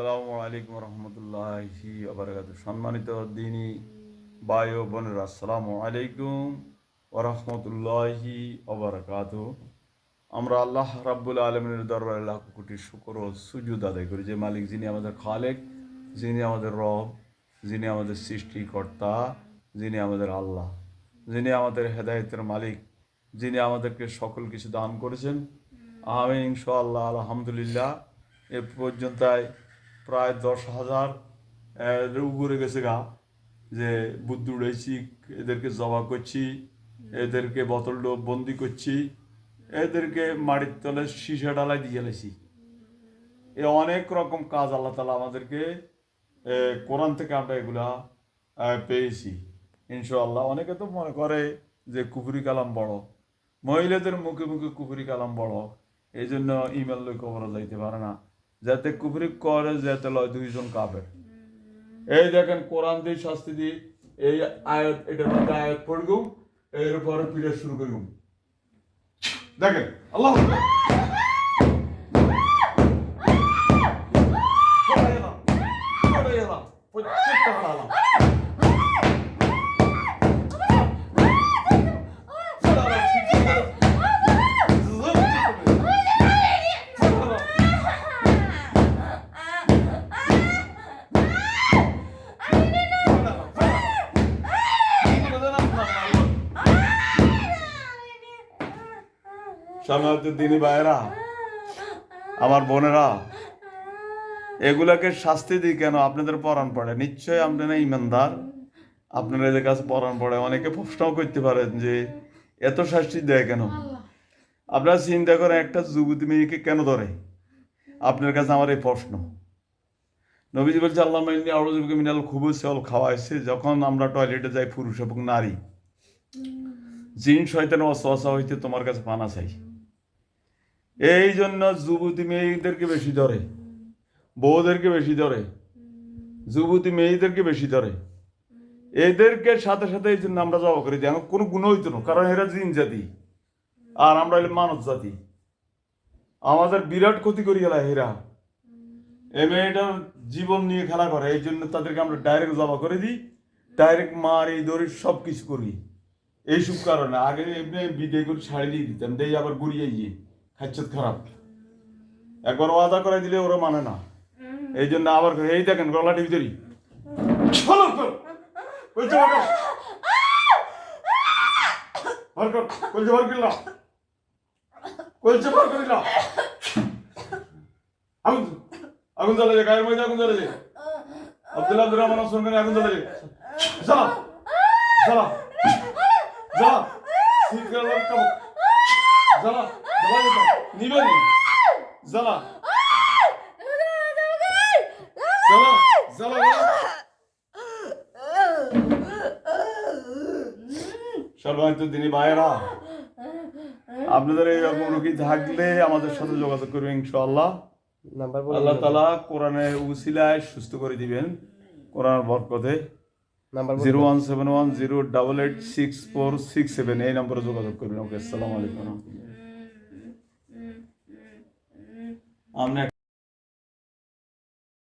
আসসালামু আলাইকুম রহমতুল্লাহি আবরকাত সম্মানিত দিনী ভাই ও বোনেরা, আসসালামু আলাইকুম ওরহমতুল্লাহি আবরকাত আমরা আল্লাহ রাব্বুল আলমিনের দরবারে লাখ কোটি শুকর ও সুজুদ আদায় করি। যে মালিক যিনি আমাদের খালেক, যিনি আমাদের রব, যিনি আমাদের সৃষ্টিকর্তা, যিনি আমাদের আল্লাহ, যিনি আমাদের হেদায়েতের মালিক, যিনি আমাদেরকে সকল কিছু দান করেছেন। আমি ইনশাআল্লাহ, আলহামদুলিল্লাহ। এ পর্যন্ত প্রায় দশ হাজার উপরে গেছে গা, যে বুদ্ধ উড়াইছি, এদেরকে জবা করছি, এদেরকে বোতল বন্দি করছি, এদেরকে মাটির তলে সীসা ডালাই দিয়ে গেলেছি এ অনেক রকম কাজ আল্লাহ তালা আমাদেরকে কোরআন থেকে আমরা এগুলা পেয়েছি। ইনশাআল্লাহ অনেকে তো মনে করে যে কুফুরি কালাম বড়। মহিলাদের মুখে মুখে কুফুরি কালাম বড়। এই জন্য ইমেল কবর যাইতে পারে না। যাতে কুফরি করে, যাতে লয় দুইজন কাপের এই দেখেন কোরআন দিয়ে শাস্তি দিয়ে এই আয়াত, এটার মধ্যে আয়াত এর এরপরে পিড়ে শুরু করুম দেখেন, আল্লাহ। ভাইয়েরা, আমার বোনেরা, এগুলাকে শাস্তি দিই কেন? আপনাদের পরাণ পড়ে। নিশ্চয়ই আপনারা ইমানদার। আপনারা এদের কাছে পরাণ পড়ে। অনেকে প্রশ্নও করতে পারেন যে, এত শাস্তি দেয় কেন? আপনারা চিন্তা করেন, একটা যুবতী মেয়েকে কেন ধরে? আপনার কাছে আমার এই প্রশ্ন। নবীজি বলছে, আল্লাহ মাইনি আউরজুবকে মিনাল খুব সেল খাওয়াইছে যখন আমরা টয়লেটে যাই, পুরুষ এবং নারী। জিন, শয়তান অসহসা হইতে তোমার কাছে পানা চাই। এই জন্য যুবতী মেয়েদেরকে বেশি ধরে, বউদেরকে বেশি ধরে, যুবতী মেয়েদেরকে বেশি ধরে। এদেরকে সাথে সাথে এই জন্য আমরা জবা করি দিই। কোনো গুণ হইতো না, কারণ এরা জিন জাতি, আর আমরা হইলে মানব জাতি। আমাদের বিরাট ক্ষতি করি গেলা এরা। এ মেয়েটার জীবন নিয়ে খেলা করে এই জন্য তাদেরকে আমরা ডাইরেক্ট জবা করে দিই ডাইরেক্ট মারি দড়ি সব কিছু করি। এইসব কারণে আগে এমনি বিদে করে ছাড়ি দিয়ে দিতাম, দেই আবার গুড়িয়ে গিয়ে। খাচ্ছত খারাপ। একবার ওয়াদা করে দিলে ওরা মানে না। এই জন্য আবার এই দেখেন গলা টিভি চলো বলছে আগুন আগুন জ্বালা যে গায়ের মধ্যে আগুন জ্বালা যে। আব্দুল্লাহ আব্দুর রহমান সরকারি আগুন জ্বালা যে। জ্বালা জ্বালা জ্বালা। শীতকাল জ্বালা জ্বালা নিবে নি জ্বালা জ্বালা জ্বালা সর্বান্ত দিনী ভাইয়েরা আপনাদের এইরকম রোগী থাকলে আমাদের সাথে যোগাযোগ করবেন ইনশাআল্লাহ আল্লাহ তালা কোরআনের উসিলায় সুস্থ করে দিবেন কোরআন বরকতে number zero one seven one zero double eight six four six seven এই নম্বরে যোগাযোগ করবেন ওকে আসসালামু আলাইকুম আপনি